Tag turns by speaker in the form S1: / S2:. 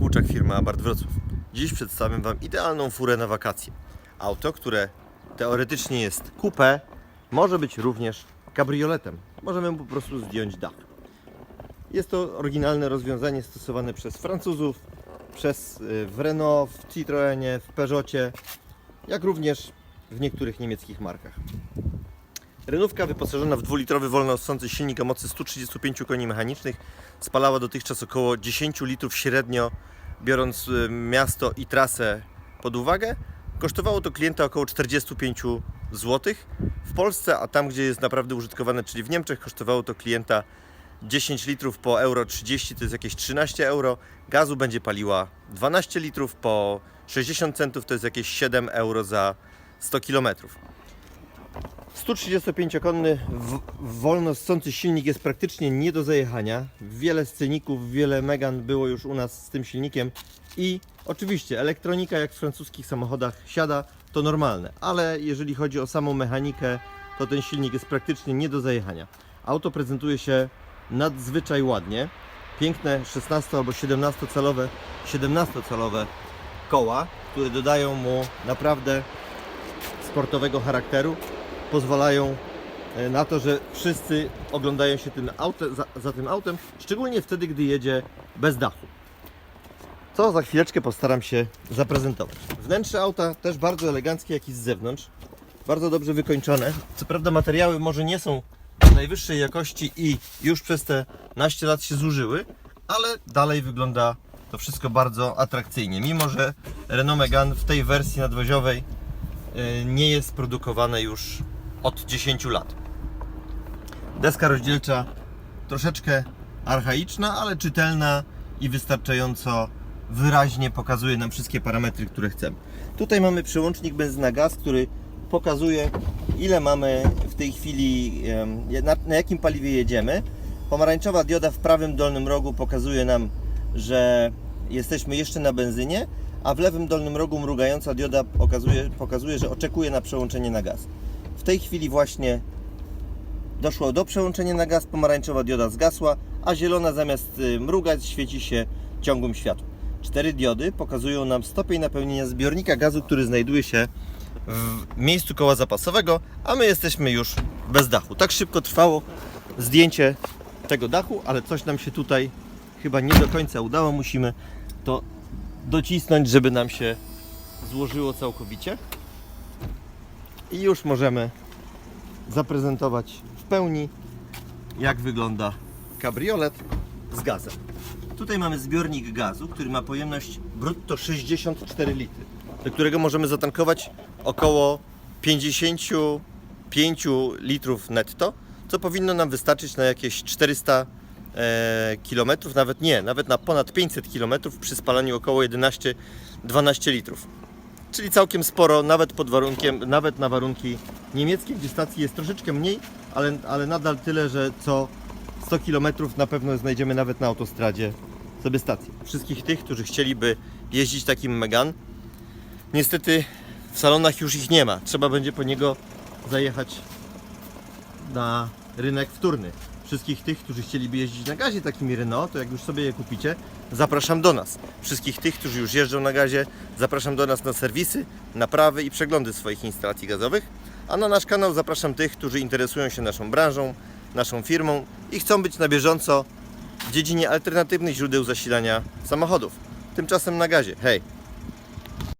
S1: Buczak, firma Abarth Wrocław. Dziś przedstawiam Wam idealną furę na wakacje. Auto, które teoretycznie jest coupé, może być również kabrioletem. Możemy po prostu zdjąć dach. Jest to oryginalne rozwiązanie stosowane przez Francuzów, przez y, w Renault, w Citroenie, w Peugeotie, jak również w niektórych niemieckich markach. Renówka wyposażona w dwulitrowy wolnossący silnik o mocy 135 koni mechanicznych spalała dotychczas około 10 litrów średnio, biorąc y, miasto i trasę pod uwagę. Kosztowało to klienta około 45 zł. W Polsce, a tam gdzie jest naprawdę użytkowane, czyli w Niemczech, kosztowało to klienta 10 litrów po euro 30 to jest jakieś 13 euro. Gazu będzie paliła 12 litrów po 60 centów to jest jakieś 7 euro za 100 kilometrów. 135-konny w- wolno ssący silnik jest praktycznie nie do zajechania. Wiele sceników, wiele Megan było już u nas z tym silnikiem i oczywiście elektronika jak w francuskich samochodach siada, to normalne, ale jeżeli chodzi o samą mechanikę, to ten silnik jest praktycznie nie do zajechania. Auto prezentuje się nadzwyczaj ładnie. Piękne 16 albo 17 calowe, 17 calowe koła, które dodają mu naprawdę sportowego charakteru pozwalają e, na to, że wszyscy oglądają się tym autem, za, za tym autem, szczególnie wtedy, gdy jedzie bez dachu. Co za chwileczkę postaram się zaprezentować. Wnętrze auta też bardzo eleganckie, jak i z zewnątrz. Bardzo dobrze wykończone. Co prawda materiały może nie są najwyższej jakości i już przez te naście lat się zużyły, ale dalej wygląda to wszystko bardzo atrakcyjnie. Mimo, że Renault Megane w tej wersji nadwoziowej y, nie jest produkowane już od 10 lat. Deska rozdzielcza troszeczkę archaiczna, ale czytelna i wystarczająco wyraźnie pokazuje nam wszystkie parametry, które chcemy. Tutaj mamy przełącznik benzyna gaz, który pokazuje ile mamy w tej chwili, na, na jakim paliwie jedziemy. Pomarańczowa dioda w prawym dolnym rogu pokazuje nam, że jesteśmy jeszcze na benzynie, a w lewym dolnym rogu mrugająca dioda pokazuje, pokazuje, że oczekuje na przełączenie na gaz. W tej chwili właśnie doszło do przełączenia na gaz, pomarańczowa dioda zgasła, a zielona zamiast y, mrugać świeci się ciągłym światłem. Cztery diody pokazują nam stopień napełnienia zbiornika gazu, który znajduje się w miejscu koła zapasowego, a my jesteśmy już bez dachu. Tak szybko trwało zdjęcie tego dachu, ale coś nam się tutaj chyba nie do końca udało. Musimy to docisnąć, żeby nam się złożyło całkowicie. I już możemy zaprezentować w pełni, jak wygląda kabriolet z gazem. Tutaj mamy zbiornik gazu, który ma pojemność brutto 64 litry, do którego możemy zatankować około 55 litrów netto, co powinno nam wystarczyć na jakieś 400 e, km, nawet nie, nawet na ponad 500 km przy spalaniu około 11-12 litrów. Czyli całkiem sporo, nawet pod warunkiem, nawet na warunki niemieckie, gdzie stacji jest troszeczkę mniej, ale, ale nadal tyle, że co 100 km na pewno znajdziemy nawet na autostradzie sobie stację. Wszystkich tych, którzy chcieliby jeździć takim Megan, niestety w salonach już ich nie ma. Trzeba będzie po niego zajechać na rynek wtórny. Wszystkich tych, którzy chcieliby jeździć na gazie takimi Renault, to jak już sobie je kupicie, zapraszam do nas. Wszystkich tych, którzy już jeżdżą na gazie, zapraszam do nas na serwisy, naprawy i przeglądy swoich instalacji gazowych. A na nasz kanał zapraszam tych, którzy interesują się naszą branżą, naszą firmą i chcą być na bieżąco w dziedzinie alternatywnych źródeł zasilania samochodów. Tymczasem na gazie. Hej!